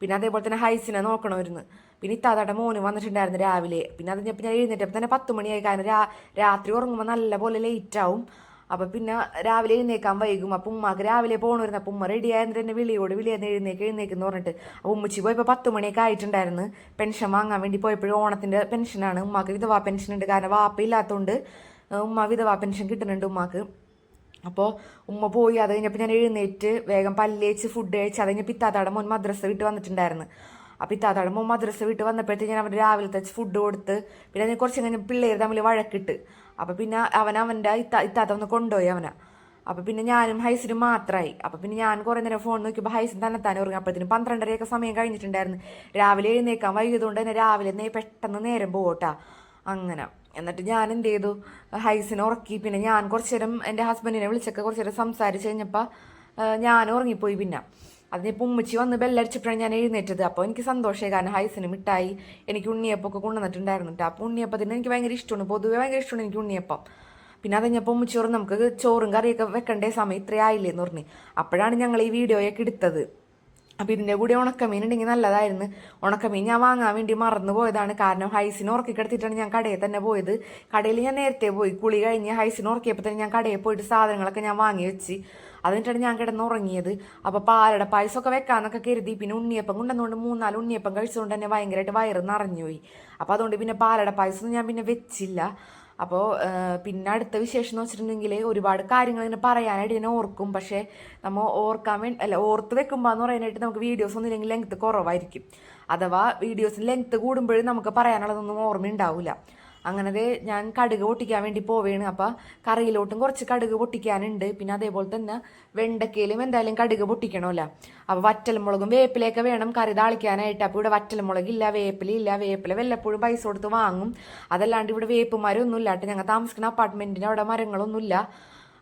പിന്നെ അതേപോലെ തന്നെ ഹൈസിനെ നോക്കണമായിരുന്നു. പിന്നെ ഇത്താതാടെ മോന് വന്നിട്ടുണ്ടായിരുന്നു രാവിലെ. പിന്നെ അത് ഞാൻ എഴുന്നേറ്റപ്പോൾ തന്നെ പത്ത് മണിയായി. കാരണം രാത്രി ഉറങ്ങുമ്പോൾ നല്ല പോലെ ലേറ്റ് ആവും. അപ്പം പിന്നെ രാവിലെ എഴുന്നേക്കാൻ വൈകും. അപ്പം ഉമ്മാക്ക് രാവിലെ പോകണമായിരുന്നു അപ്പം ഉമ്മ റെഡി ആയിരുന്നു എന്നെ വിളിയോട് വിളിയായിരുന്നു എഴുന്നേക്ക് എഴുന്നേക്കെന്ന് പറഞ്ഞിട്ട്. അപ്പം ഉമ്മച്ചി പോയപ്പോൾ പത്ത് മണിയൊക്കെ ആയിട്ടുണ്ടായിരുന്നു. പെൻഷൻ വാങ്ങാൻ വേണ്ടി പോയപ്പോഴും ഓണത്തിന്റെ പെൻഷനാണ് ഉമ്മാക്ക് വിധവാ പെൻഷൻ ഉണ്ട്. കാരണം വാപ്പ ഇല്ലാത്തതുകൊണ്ട് ഉമ്മ വിധവാ പെൻഷൻ കിട്ടുന്നുണ്ട് ഉമ്മാക്ക്. അപ്പോൾ ഉമ്മ പോയി. അത് കഴിഞ്ഞപ്പോൾ ഞാൻ എഴുന്നേറ്റ് വേഗം പല്ലേച്ച് ഫുഡ് കഴിച്ച് അത് കഴിഞ്ഞപ്പോൾ ഇത്താത്താടെ മോൻ മദ്രസ വിട്ട് വന്നിട്ടുണ്ടായിരുന്നു. അപ്പോൾ ഇത്താത്താടെ മോൻ മദ്രസ വിട്ട് വന്നപ്പോഴത്തേക്ക് ഞാൻ അവന്റെ രാവിലത്തെ ഫുഡ് കൊടുത്ത് പിന്നെ കുറച്ച് കഴിഞ്ഞ് പിള്ളേർ തമ്മിൽ വഴക്കിട്ട്. അപ്പോൾ പിന്നെ അവൻ അവന്റെ ഇത്ത ഇത്താത്ത ഒന്ന് കൊണ്ടുപോയി അവനെ. അപ്പോൾ പിന്നെ ഞാനും ഹൈസിനും മാത്രമായി അപ്പോൾ പിന്നെ ഞാൻ കുറേ നേരം ഫോൺ നോക്കിയപ്പോൾ ഹൈസിൻ തന്നെ തന്നെ ഉറങ്ങി. അപ്പോഴത്തേനും പന്ത്രണ്ടരയൊക്കെ സമയം കഴിഞ്ഞിട്ടുണ്ടായിരുന്നു. രാവിലെ എഴുന്നേക്കാൻ വൈകിയതുകൊണ്ട് തന്നെ രാവിലെ നേ പെട്ടെന്ന് നേരം പോകട്ടാ അങ്ങനെ. എന്നിട്ട് ഞാൻ എന്ത് ചെയ്തു? ഹൈസിനെ ഉറക്കി. പിന്നെ ഞാൻ കുറച്ചു നേരം എന്റെ ഹസ്ബൻഡിനെ വിളിച്ചൊക്കെ കുറച്ചു നേരം സംസാരിച്ച് കഴിഞ്ഞപ്പോൾ ഞാൻ ഉറങ്ങിപ്പോയി പിന്നെ. അതിനിപ്പോൾ ഉമ്മച്ചി വന്ന് ബെല്ലടിച്ചപ്പോഴാണ് ഞാൻ എഴുന്നേറ്റത്. അപ്പോൾ എനിക്ക് സന്തോഷമായി കാരണം ഹൈസിന് മിഠായി എനിക്ക് ഉണ്ണിയപ്പമൊക്കെ കൊണ്ടുവന്നിട്ടുണ്ടായിരുന്നു അപ്പോൾ ഉണ്ണിയപ്പത്തിന് എനിക്ക് ഭയങ്കര ഇഷ്ടമാണ് പൊതുവേ ഭയങ്കര ഇഷ്ടമാണ് എനിക്ക് ഉണ്ണിയപ്പം. പിന്നെ അത് കഴിഞ്ഞപ്പോൾ ഉമ്മച്ചോറ് നമുക്ക് ചോറും കറിയൊക്കെ വെക്കേണ്ട? സമയം ഇത്രയായില്ലേ എന്ന് പറഞ്ഞു. അപ്പോഴാണ് ഞങ്ങൾ ഈ വീഡിയോയൊക്കെ എടുത്തത്. അപ്പോൾ ഇതിന്റെ കൂടെ ഉണക്കമീൻ ഉണ്ടെങ്കിൽ നല്ലതായിരുന്നു. ഉണക്കമീൻ ഞാൻ വാങ്ങാൻ വേണ്ടി മറന്നു പോയതാണ് കാരണം ഹൈസിന് ഉറക്കി കിടത്തിയിട്ടാണ് ഞാൻ കടയിൽ തന്നെ പോയത്. കടയിൽ ഞാൻ നേരത്തെ പോയി. കുളി കഴിഞ്ഞ് ഹൈസിന് ഉറക്കിയപ്പോൾ തന്നെ ഞാൻ കടയിൽ പോയിട്ട് സാധനങ്ങളൊക്കെ ഞാൻ വാങ്ങി വെച്ച്. അതിനിട്ടാണ് ഞാൻ കിടന്ന് ഉറങ്ങിയത്. അപ്പോൾ പാലട പായസമൊക്കെ വെക്കാന്നൊക്കെ കരുതി. പിന്നെ ഉണ്ണിയപ്പം കൊണ്ടുവന്നുകൊണ്ട് മൂന്നാൽ ഉണ്ണിയപ്പം കഴിച്ചുകൊണ്ട് തന്നെ ഭയങ്കരമായിട്ട് വയറ് നിറഞ്ഞുപോയി. അപ്പോൾ അതുകൊണ്ട് പിന്നെ പാലട പായസം ഞാൻ പിന്നെ വെച്ചില്ല. അപ്പോൾ പിന്നെ അടുത്ത വിശേഷം എന്ന് വെച്ചിട്ടുണ്ടെങ്കിൽ ഒരുപാട് കാര്യങ്ങൾ ഇങ്ങനെ പറയാനായിട്ട് ഇങ്ങനെ ഓർക്കും. പക്ഷേ നമ്മൾ ഓർക്കാൻ വേണ്ടി അല്ല ഓർത്ത് വെക്കുമ്പോൾ എന്ന് പറയാനായിട്ട് നമുക്ക് വീഡിയോസ് ഒന്നും ഇല്ലെങ്കിൽ ലെങ്ത്ത് കുറവായിരിക്കും. അഥവാ വീഡിയോസിന് ലെങ്ത്ത് കൂടുമ്പോഴും നമുക്ക് പറയാനുള്ളതൊന്നും ഓർമ്മ ഉണ്ടാവില്ല അങ്ങനെ ഞാൻ കടുക് പൊട്ടിക്കാൻ വേണ്ടി പോവേണ്. അപ്പോൾ കറിയിലോട്ടും കുറച്ച് കടുക് പൊട്ടിക്കാനുണ്ട്. പിന്നെ അതേപോലെ തന്നെ വെണ്ടക്കയിലും എന്തായാലും കടുക് പൊട്ടിക്കണമല്ലോ അപ്പോൾ വറ്റൽമുളകും വേപ്പിലയൊക്കെ വേണം കറി താളിക്കാനായിട്ട്. അപ്പോൾ ഇവിടെ വറ്റൽമുളകില്ല വേപ്പിലില്ല വേപ്പില വല്ലപ്പോഴും പൈസ കൊടുത്ത് വാങ്ങും. അതല്ലാണ്ട് ഇവിടെ വേപ്പുമരമൊന്നും ഇല്ല കേട്ടോ ഞങ്ങൾ താമസിക്കുന്ന അപ്പാർട്ട്മെന്റിന് അവിടെ മരങ്ങളൊന്നുമില്ല.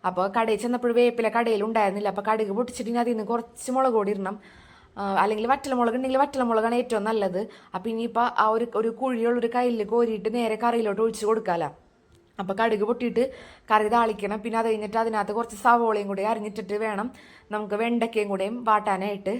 അപ്പോൾ കടയിൽ ചെന്നപ്പോഴും വേപ്പില കടയിൽ ഉണ്ടായിരുന്നില്ല അപ്പോൾ കടുക് പൊട്ടിച്ചിട്ട് അതിൽ നിന്ന് കുറച്ച് മുളക് പൊടി ഇടണം. അല്ലെങ്കിൽ വറ്റലമുളക് ഉണ്ടെങ്കിൽ വറ്റലമുളകാണ് ഏറ്റവും നല്ലത്. അപ്പം ഇനിയിപ്പോൾ ആ ഒരു ഒരു കുഴിയുള്ളൊരു കയ്യിൽ കോരിയിട്ട് നേരെ കറിയിലോട്ട് ഒഴിച്ച് കൊടുക്കാമല്ലോ അപ്പോൾ കടുക് പൊട്ടിയിട്ട് കറി താളിക്കണം. പിന്നെ അത് കഴിഞ്ഞിട്ട് അതിനകത്ത് കുറച്ച് സവോളയും കൂടി അരിഞ്ഞിട്ടിട്ട് വേണം. നമുക്ക് വെണ്ടയ്ക്കയും കൂടെയും വാട്ടാനായിട്ട്.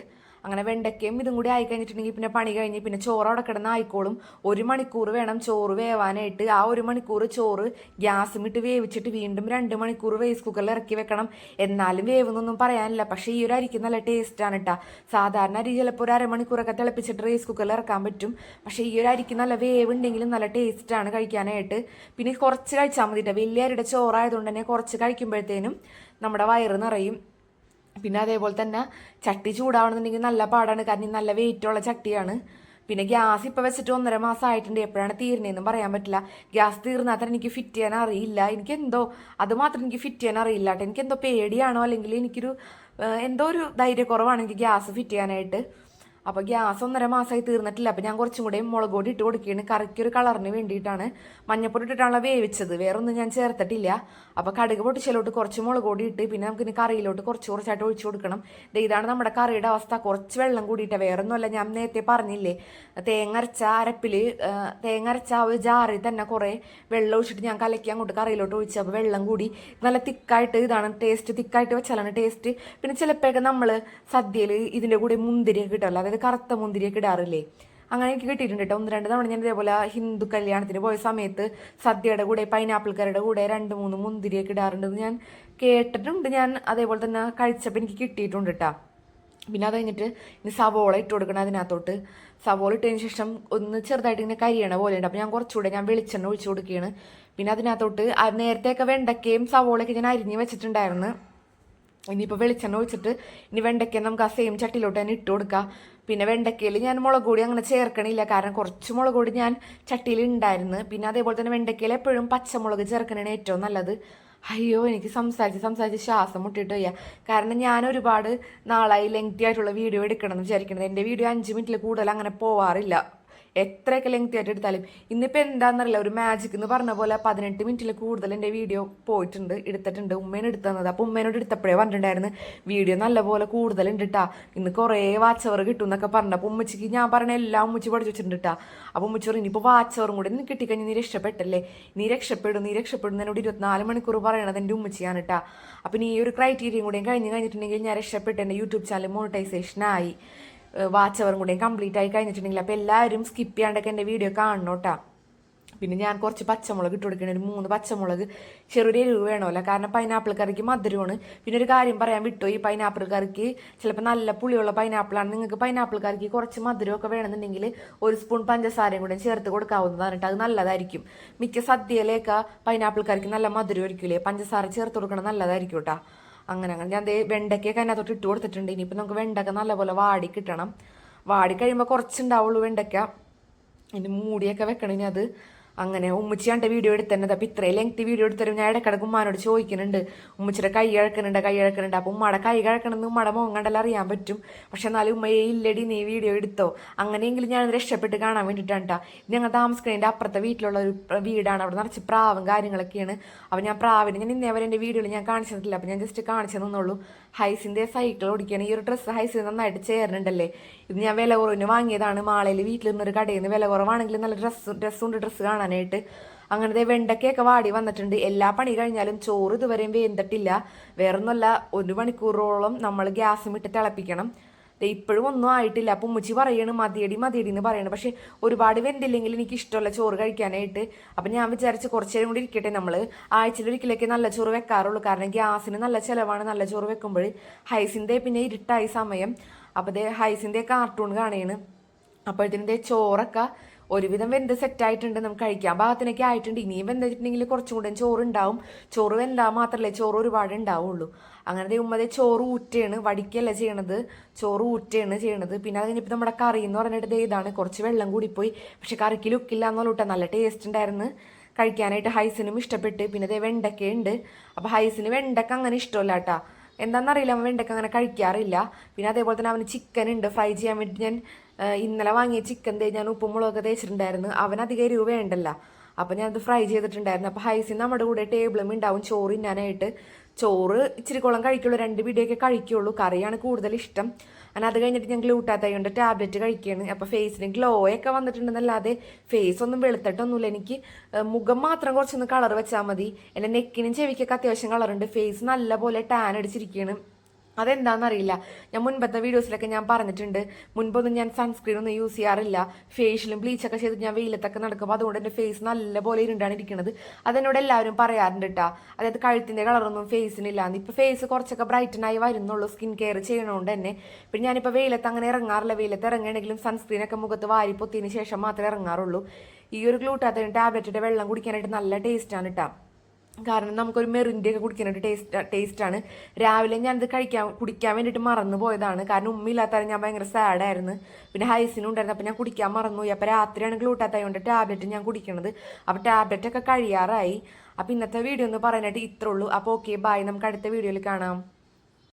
അങ്ങനെ വെണ്ടയ്ക്കയും ഇതും കൂടി ആയി കഴിഞ്ഞിട്ടുണ്ടെങ്കിൽ പിന്നെ പണി കഴിഞ്ഞ് പിന്നെ ചോറ് അവിടെ കിടന്ന് ആയിക്കോളും. ഒരു മണിക്കൂർ വേണം ചോറ് വേവാനായിട്ട്. ആ ഒരു മണിക്കൂർ ചോറ് ഗ്യാസും ഇട്ട് വേവിച്ചിട്ട് വീണ്ടും രണ്ട് മണിക്കൂർ റൈസ് കുക്കറിൽ ഇറക്കി വെക്കണം. എന്നാലും വേവെന്നൊന്നും പറയാനില്ല. പക്ഷെ ഈ ഒരു അരിക്ക് നല്ല ടേസ്റ്റാണ് കേട്ടോ സാധാരണ അരി ചിലപ്പോൾ ഒരു അരമണിക്കൂറൊക്കെ തിളപ്പിച്ചിട്ട് റൈസ് കുക്കറിൽ ഇറക്കാൻ പറ്റും. പക്ഷേ ഈ ഒരു അരിക്ക് നല്ല വേവ് ഉണ്ടെങ്കിലും നല്ല ടേസ്റ്റാണ് കഴിക്കാനായിട്ട്. പിന്നെ കുറച്ച് കഴിച്ചാൽ മതി കേട്ടോ വലിയ അരിയുടെ ചോറായതുകൊണ്ട് തന്നെ കുറച്ച് കഴിക്കുമ്പോഴത്തേനും നമ്മുടെ വയറ് നിറയും. പിന്നെ അതേപോലെ തന്നെ ചട്ടി ചൂടാവണമെന്നുണ്ടെങ്കിൽ നല്ല പാടാണ്. കാരണം നല്ല വെയിറ്റുള്ള ചട്ടിയാണ്. പിന്നെ ഗ്യാസ് ഇപ്പോൾ വെച്ചിട്ട് ഒന്നര മാസം ആയിട്ടുണ്ട്. എപ്പോഴാണ് തീരുന്നതെന്നും പറയാൻ പറ്റില്ല. ഗ്യാസ് തീർന്നാൽ തന്നെ എനിക്ക് ഫിറ്റ് ചെയ്യാൻ അറിയില്ല. എനിക്ക് എന്തോ അത് മാത്രം എനിക്ക് ഫിറ്റ് ചെയ്യാൻ അറിയില്ല കേട്ടോ. എനിക്ക് എന്തോ പേടിയാണോ അല്ലെങ്കിൽ എനിക്കൊരു എന്തോ ഒരു ധൈര്യക്കുറവാണ് എനിക്ക് ഗ്യാസ് ഫിറ്റ് ചെയ്യാനായിട്ട്. അപ്പോൾ ഗ്യാസ് ഒന്നര മാസമായി തീർന്നിട്ടില്ല. അപ്പോൾ ഞാൻ കുറച്ചും കൂടെ മുളക് പൊടി ഇട്ട് കൊടുക്കുകയാണ്. കറിക്കൊരു കളറിന് വേണ്ടിയിട്ടാണ്. മഞ്ഞപ്പൊടി ഇട്ടിട്ടാണല്ലോ വേവിച്ചത്. വേറൊന്നും ഞാൻ ചേർത്തിട്ടില്ല. അപ്പോൾ കടുക് പൊട്ടിച്ചിലോട്ട് കുറച്ച് മുളക് കൂടി ഇട്ട് പിന്നെ നമുക്ക് ഇനി കറിയിലോട്ട് കുറച്ച് കുറച്ചായിട്ട് ഒഴിച്ചു കൊടുക്കണം. ഇതാണ് നമ്മുടെ കറിയുടെ അവസ്ഥ. കുറച്ച് വെള്ളം കൂടിയിട്ട്. വേറെ ഒന്നുമല്ല ഞാൻ നേരത്തെ പറഞ്ഞില്ലേ തേങ്ങ അരച്ച അരപ്പിൽ തേങ്ങ അരച്ച ആ ഒരു ജാറിൽ തന്നെ കുറേ വെള്ളം ഒഴിച്ചിട്ട് ഞാൻ കലക്കി അങ്ങോട്ട് കറിയിലോട്ട് ഒഴിച്ച്. അപ്പോൾ വെള്ളം കൂടി നല്ല തിക്കായിട്ട് ഇതാണ് ടേസ്റ്റ് തിക്കായിട്ട് വെച്ചാലാണ് ടേസ്റ്റ് പിന്നെ ചിലപ്പോഴൊക്കെ നമ്മൾ സദ്യയിൽ ഇതിന്റെ കൂടെ മുന്തിരിയൊക്കെ കിട്ടുമല്ലോ അതായത് കറുത്ത മുന്തിരിയൊക്കെ ഇടാറില്ലേ? അങ്ങനെ എനിക്ക് കിട്ടിയിട്ടുണ്ട് കേട്ടോ. ഒന്ന് രണ്ട് തവണ ഞാൻ ഇതേപോലെ ഹിന്ദു കല്യാണത്തിന് പോയ സമയത്ത് സദ്യയുടെ കൂടെ പൈനാപ്പിൾ കൂടെ രണ്ട് മൂന്ന് മുന്തിരിയൊക്കെ ഇടാറുണ്ടെന്ന് ഞാൻ കേട്ടിട്ടുണ്ട്. ഞാൻ അതേപോലെ തന്നെ കഴിച്ചപ്പോൾ എനിക്ക് കിട്ടിയിട്ടുണ്ട് കേട്ടോ. പിന്നെ അത് കഴിഞ്ഞിട്ട് ഇനി സവോള ഇട്ട് കൊടുക്കണം അതിനകത്തോട്ട്. സവോള ഇട്ടതിന് ശേഷം ഒന്ന് ചെറുതായിട്ട് ഇങ്ങനെ കരിയണ പോലെ ഉണ്ട്. അപ്പോൾ ഞാൻ കുറച്ചുകൂടെ ഞാൻ വെളിച്ചെണ്ണ ഒഴിച്ചു കൊടുക്കുകയാണ്. പിന്നെ അതിനകത്തോട്ട് നേരത്തെയൊക്കെ വെണ്ടയ്ക്കയും സവോളയൊക്കെ ഞാൻ അരിഞ്ഞ് വെച്ചിട്ടുണ്ടായിരുന്നു. ഇനിയിപ്പോൾ വെളിച്ചെണ്ണ ഒഴിച്ചിട്ട് ഇനി വെണ്ടയ്ക്ക നമുക്ക് ആ സെയിം ചട്ടിയിലോട്ട് തന്നെ ഇട്ട് കൊടുക്കാം. പിന്നെ വെണ്ടയ്ക്കയിൽ ഞാൻ മുളക് പൊടി അങ്ങനെ ചേർക്കണില്ല. കാരണം കുറച്ച് മുളക് പൊടി ഞാൻ ചട്ടിയിൽ ഉണ്ടായിരുന്നു പിന്നെ അതേപോലെ തന്നെ വെണ്ടയ്ക്കയിൽ എപ്പോഴും പച്ചമുളക് ചേർക്കണതാണ് ഏറ്റവും നല്ലത്. അയ്യോ എനിക്ക് സംസാരിച്ച് സംസാരിച്ച് ശ്വാസം മുട്ടിട്ട് വയ്യ. കാരണം ഞാൻ ഒരുപാട് നാളായി ലെങ്തി ആയിട്ടുള്ള വീഡിയോ എടുക്കണം എന്ന് വിചാരിക്കുന്നത് എന്റെ വീഡിയോ അഞ്ച് മിനിറ്റിൽ കൂടുതൽ അങ്ങനെ പോവാറില്ല. എത്രയൊക്കെ ലെങ്ത് ആയിട്ട് എടുത്താലും. ഇന്നിപ്പോൾ എന്താണെന്നറിയില്ല ഒരു മാജിക് എന്ന് പറഞ്ഞ പോലെ പതിനെട്ട് മിനിറ്റിൽ കൂടുതൽ എന്റെ വീഡിയോ പോയിട്ടുണ്ട് എടുത്തിട്ടുണ്ട്. ഉമ്മേനെ എടുത്തു തന്നത്. അപ്പോൾ ഉമ്മേനോട് എടുത്തപ്പോഴേ പറഞ്ഞിട്ടുണ്ടായിരുന്നു വീഡിയോ നല്ലപോലെ കൂടുതൽ ഉണ്ട് കേട്ടാ ഇന്ന് കുറേ വാച്ചവർ കിട്ടും എന്നൊക്കെ പറഞ്ഞു. അപ്പോൾ ഉമ്മച്ചിക്ക് ഞാൻ പറഞ്ഞ എല്ലാം ഉമ്മച്ചി പഠിച്ചു വെച്ചിട്ടുണ്ട് കേട്ടാ അപ്പോൾ ഉമ്മച്ചി പറഞ്ഞു ഇനിയിപ്പോൾ വാച്ച് അവറും കൂടി നിന്ന് കിട്ടിക്കഴിഞ്ഞ് നീ രക്ഷപ്പെട്ടല്ലേ? നീ രക്ഷപ്പെടും നീ രക്ഷപ്പെടും എന്നോട് ഇരുപത്തിനാല് മണിക്കൂർ പറയണത് എന്റെ ഉമ്മച്ചിയാണ് കേട്ടാ അപ്പം നീ ഈ ഒരു ക്രൈറ്റീരിയയും കൂടെയും കഴിഞ്ഞ് കഴിഞ്ഞിട്ടുണ്ടെങ്കിൽ ഞാൻ രക്ഷപ്പെട്ട് എന്റെ യൂട്യൂബ് ചാനൽ മോണിറ്റൈസേഷനായി വാച്ച് അവറും കൂടെ കംപ്ലീറ്റ് ആയി കഴിഞ്ഞിട്ടുണ്ടെങ്കിൽ അപ്പോൾ എല്ലാവരും സ്കിപ്പ് ചെയ്യാണ്ടൊക്കെ എന്റെ വീഡിയോ കാണണം കേട്ടോ പിന്നെ ഞാൻ കുറച്ച് പച്ചമുളക് ഇട്ട് കൊടുക്കണേ ഒരു മൂന്ന് പച്ചമുളക് ചെറിയൊരു എരിവ് വേണമല്ലോ. കാരണം പൈനാപ്പിൾ കറിക്ക് മധുരമാണ്. പിന്നെ ഒരു കാര്യം പറയാൻ വിട്ടു ഈ പൈനാപ്പിൾ കറിക്ക് ചിലപ്പോൾ നല്ല പുളിയുള്ള പൈനാപ്പിളാണ് നിങ്ങൾക്ക് പൈനാപ്പിൾ കറിക്ക് കുറച്ച് മധുരമൊക്കെ വേണമെന്നുണ്ടെങ്കിൽ ഒരു സ്പൂൺ പഞ്ചസാരയും കൂടെ ചേർത്ത് കൊടുക്കാവുന്നതാണ് കേട്ടോ അത് നല്ലതായിരിക്കും. മിക്ക സദ്യയിലേക്ക് പൈനാപ്പിൾ കറിക്ക് നല്ല മധുരം ഒരിക്കലേ പഞ്ചസാര ചേർത്ത് കൊടുക്കണം നല്ലതായിരിക്കും കേട്ടോ അങ്ങനെ അങ്ങനെ. ഞാൻ ദേ വെണ്ടയ്ക്കൊക്കെ അതിനകത്തോട്ട് ഇട്ട് കൊടുത്തിട്ടുണ്ട്. ഇനിയിപ്പോൾ നമുക്ക് വെണ്ടയ്ക്ക നല്ലപോലെ വാടി കിട്ടണം. വാടി കഴിയുമ്പോൾ കുറച്ചുണ്ടാവുള്ളൂ വെണ്ടയ്ക്ക. ഇനി മൂടിയൊക്കെ വെക്കണം ഇനി അത്. അങ്ങനെ ഉമ്മച്ചിയാണ്ട് വീഡിയോ എടുത്തന്നെ അപ്പം ഇത്രയും ലെങ്ത് വീഡിയോ എടുത്തരും ഞാൻ ഇടക്കിടക്ക് ഉമ്മാനോട് ചോദിക്കുന്നുണ്ട്. ഉമ്മച്ചിയുടെ കൈ ഇഴക്കുന്നുണ്ട് കൈ ഇഴക്കുന്നുണ്ട് അപ്പം ഉമ്മയുടെ കൈ ഇഴക്കണമെന്ന് ഉമ്മയുടെ മോൻ അറിയാൻ പറ്റും. പക്ഷെ എന്നാലും ഉമ്മയെ ഇല്ലടി നീ വീഡിയോ എടുത്തോ? അങ്ങനെയെങ്കിലും ഞാൻ രക്ഷപ്പെട്ട് കാണാൻ വേണ്ടിയിട്ടാണ് കേട്ടോ ഞങ്ങൾ താമസിക്കുന്നതിന്റെ അപ്പുറത്തെ വീട്ടിലുള്ള ഒരു വീടാണ്. അവിടെ നിറച്ച് പ്രാവും കാര്യങ്ങളൊക്കെയാണ്. അപ്പം ഞാൻ പ്രാവിന് ഞാൻ ഇന്നേ വരെ എന്റെ വീഡിയോയിൽ ഞാൻ കാണിച്ചിട്ടില്ല. തന്നിട്ടില്ല അപ്പം ഞാൻ ജസ്റ്റ് കാണിച്ചു തന്നുള്ളൂ ഹൈസിന്റെ സൈക്കിൾ ഓടിക്കുകയാണ് ഈ ഒരു ഡ്രസ്സ് ഹൈസിന് നന്നായിട്ട് ചേരുന്നുണ്ടല്ലേ ഇത് ഞാൻ വില കുറവിന് വാങ്ങിയതാണ്. മാളയിൽ വീട്ടിൽ നിന്നൊരു കടയിൽ നിന്ന് വില കുറവാണെങ്കിൽ നല്ല ഡ്രസ്സ് ഡ്രസ്സുണ്ട് ഡ്രസ്സ് കാണാനായിട്ട് അങ്ങനത്തെ വെണ്ടക്കയൊക്കെ വാടി വന്നിട്ടുണ്ട്. എല്ലാ പണി കഴിഞ്ഞാലും ചോറ് ഇതുവരെയും വേന്തിട്ടില്ല. വേറൊന്നുമല്ല ഒരു മണിക്കൂറോളം നമ്മൾ ഗ്യാസും ഇട്ട് തിളപ്പിക്കണം. ഇപ്പോഴും ഒന്നും ആയിട്ടില്ല. അപ്പം ഉമ്മച്ചി പറയണ് മതിയടി മതിയടി എന്ന് പറയണം. പക്ഷെ ഒരുപാട് വെന്തില്ലെങ്കിൽ എനിക്ക് ഇഷ്ടമല്ല ചോറ് കഴിക്കാനായിട്ട്. അപ്പം ഞാൻ വിചാരിച്ച് കുറച്ച് നേരം കൂടി ഇരിക്കട്ടെ നമ്മൾ ആഴ്ചയിലൊരിക്കലൊക്കെ നല്ല ചോറ് വെക്കാറുള്ളൂ. കാരണം ഗ്യാസിന് നല്ല ചിലവാണ് നല്ല ചോറ് വെക്കുമ്പോൾ. ഹൈസിന്റെ പിന്നെ ഇരുട്ടായി സമയം. അപ്പോൾ ഹൈസിന്റെ കാർട്ടൂൺ കാണുകയാണ്. അപ്പോഴത്തേനും ചോറൊക്കെ ഒരുവിധം വെന്ത് സെറ്റായിട്ടുണ്ട് നമുക്ക് കഴിക്കാൻ ഭാഗത്തിനൊക്കെ ആയിട്ടുണ്ട്. ഇനിയും വെന്തിട്ടുണ്ടെങ്കിൽ കുറച്ചും കൂടെ ചോറ് ഉണ്ടാവും ചോറ് വെന്താൽ മാത്രമല്ലേ ചോറ് ഒരുപാട് ഉണ്ടാവുള്ളൂ. അങ്ങനെ ഉമ്മതേ ചോറ് ഊറ്റയാണ് വടിക്കല്ല ചെയ്യണത്? ചോറ് ഊറ്റയാണ് ചെയ്യണത്. പിന്നെ അത് കഴിഞ്ഞപ്പോൾ നമ്മുടെ കറി എന്ന് പറഞ്ഞിട്ട് ഇതാണ് കുറച്ച് വെള്ളം കൂടി പോയി പക്ഷെ കറിക്ക് ലുക്കില്ല എന്നുള്ള കേട്ടോ നല്ല ടേസ്റ്റ് ഉണ്ടായിരുന്നു. കഴിക്കാനായിട്ട് ഹൈസിനും ഇഷ്ടപ്പെട്ട്. പിന്നെ ദേ വെണ്ടയ്ക്ക ഉണ്ട്. അപ്പോൾ ഹൈസിന് വെണ്ടക്ക അങ്ങനെ ഇഷ്ടമല്ല കേട്ടോ എന്താണെന്നറിയില്ല അവൻ വെണ്ടക്ക അങ്ങനെ കഴിക്കാറില്ല. പിന്നെ അതേപോലെ തന്നെ അവന് ചിക്കൻ ഉണ്ട്. ഫ്രൈ ചെയ്യാൻ വേണ്ടി ഞാൻ ഇന്നലെ വാങ്ങിയ ചിക്കൻ തേ ഞാൻ ഉപ്പും മുളകൊക്കെ തേച്ചിട്ടുണ്ടായിരുന്നു. അവൻ അധികം എരിവ് വേണ്ടല്ല അപ്പം ഞാനത് ഫ്രൈ ചെയ്തിട്ടുണ്ടായിരുന്നു. അപ്പോൾ ഹൈസിൻ നമ്മുടെ കൂടെ ടേബിളും ഉണ്ടാവും ചോറ് ഇന്നാനായിട്ട് ചോറ് ഇച്ചിരി കുളം കഴിക്കുള്ളൂ രണ്ട് പിടിയൊക്കെ കഴിക്കുള്ളൂ. കറിയാണ് കൂടുതൽ ഇഷ്ടം. അങ്ങനെ അത് കഴിഞ്ഞിട്ട് ഞാൻ ഗ്ലൂട്ടാത്തൈ കൊണ്ട് ടാബ്ലറ്റ് കഴിക്കുകയാണ് അപ്പോൾ ഫേസിന് ഗ്ലോ ഒക്കെ വന്നിട്ടുണ്ടെന്നല്ലാതെ ഫേസ് ഒന്നും വെളുത്തിട്ടൊന്നുമില്ല. എനിക്ക് മുഖം മാത്രം കുറച്ചൊന്ന് കളർ വെച്ചാൽ മതി. എന്റെ നെക്കിനും ചെവിക്കൊക്കെ അത്യാവശ്യം കളറുണ്ട് ഫേസ് നല്ലപോലെ ടാൻ അടിച്ചിരിക്കുകയാണ് അതെന്താണെന്നറിയില്ല ഞാൻ മുൻപത്തെ വീഡിയോസിലൊക്കെ ഞാൻ പറഞ്ഞിട്ടുണ്ട്. മുൻപൊന്നും ഞാൻ സൺസ്ക്രീൻ ഒന്നും യൂസ് ചെയ്യാറില്ല. ഫേഷ്യലും ബ്ലീച്ചൊക്കെ ചെയ്ത് ഞാൻ വെയിലത്തൊക്കെ നടക്കുമ്പോൾ അതുകൊണ്ട് എന്റെ ഫേസ് നല്ലപോലെ ഇരുണ്ടാണ് ഇരിക്കുന്നത് അതെന്നോട് എല്ലാവരും പറയാറുണ്ട് കേട്ടോ അതായത് കഴുത്തിന്റെ കളറൊന്നും ഫേസിനില്ല ഇപ്പോൾ ഫേസ് കുറച്ചൊക്കെ ബ്രൈറ്റനായി വരുന്നുള്ളൂ സ്കിൻ കെയർ ചെയ്യണതുകൊണ്ട് തന്നെ. പിന്നെ ഞാനിപ്പോൾ വെയിലത്ത് അങ്ങനെ ഇറങ്ങാറില്ല. വെയിലത്ത് ഇറങ്ങുകയാണെങ്കിലും സൺസ്ക്രീനൊക്കെ മുഖത്ത് വാരി പൊത്തിയതിന് ശേഷം മാത്രമേ ഇറങ്ങാറുള്ളൂ. ഈ ഒരു ഗ്ലൂട്ടാത്തതിന് ടാബ്ലറ്റിന്റെ വെള്ളം കുടിക്കാനായിട്ട് നല്ല ടേസ്റ്റാണ് കേട്ടോ കാരണം നമുക്കൊരു മെറിന്റെ ഒക്കെ ഒരു ടേസ്റ്റ് ടേസ്റ്റാണ് രാവിലെ ഞാനത് കഴിക്കാൻ കുടിക്കാൻ വേണ്ടിയിട്ട് മറന്നു പോയതാണ്. കാരണം ഉമ്മയില്ലാത്തവരെ ഞാൻ ഭയങ്കര സാഡായിരുന്നു പിന്നെ ഹൈസിനും ഉണ്ടായിരുന്നു. അപ്പോൾ ഞാൻ കുടിക്കാൻ മറന്നുപോയി. അപ്പോൾ രാത്രിയാണ് ഗ്ലൂട്ടാത്തായി കൊണ്ട് ടാബ്ലറ്റ് ഞാൻ കുടിക്കണത്. അപ്പോൾ ടാബ്ലറ്റ് ഒക്കെ കഴിയാറായി. അപ്പോൾ ഇന്നത്തെ വീഡിയോ എന്ന് പറയാനായിട്ട് ഇത്രയുള്ളൂ അപ്പോൾ ഓക്കെ ബായ് നമുക്ക് അടുത്ത വീഡിയോയിൽ കാണാം.